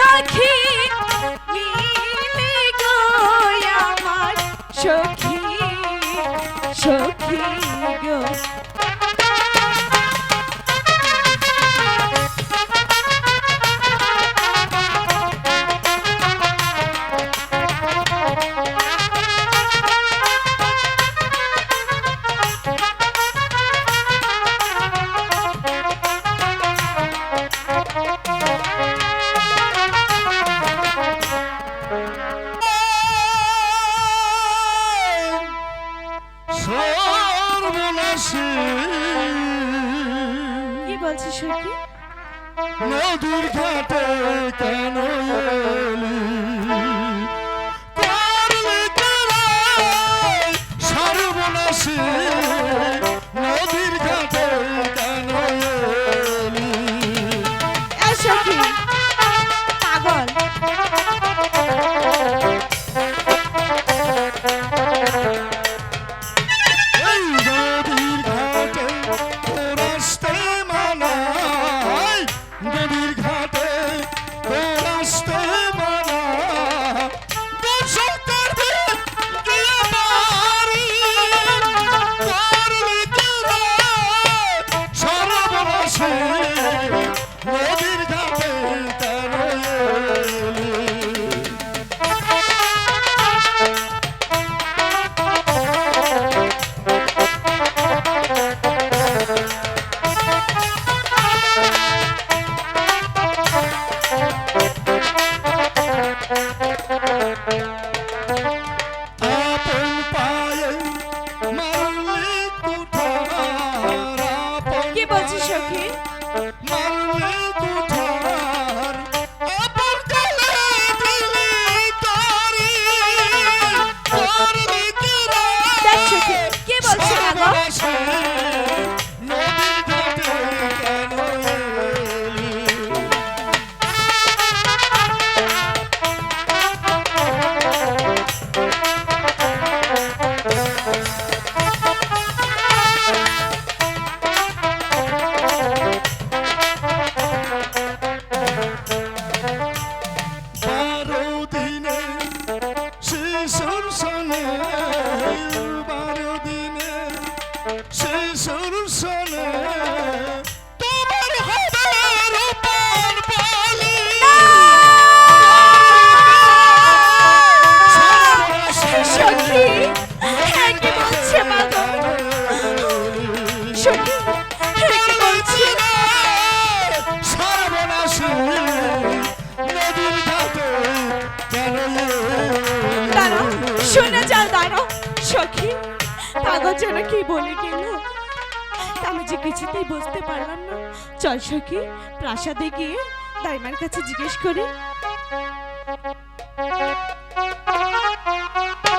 সখী কি বলছিস সখী নদীর ঘাটে কেন এলি? সখী শিশুর সনে তোমার হবে রূপার বালি। সখী হ্যাঁ কি বলছে মা গো? সখী হ্যাঁ কি বলছে? সর্বনাশী নদীর ঘাটে কেন দাঁড়াও শুনে যাও দাঁড়াও সখী। পাগল যেন কি বলে গেল? আমি যে কিছুতেই বুঝতে পারলাম না। চল সখী, প্রাসাদে গিয়ে দাইমার কাছে জিজ্ঞেস করি।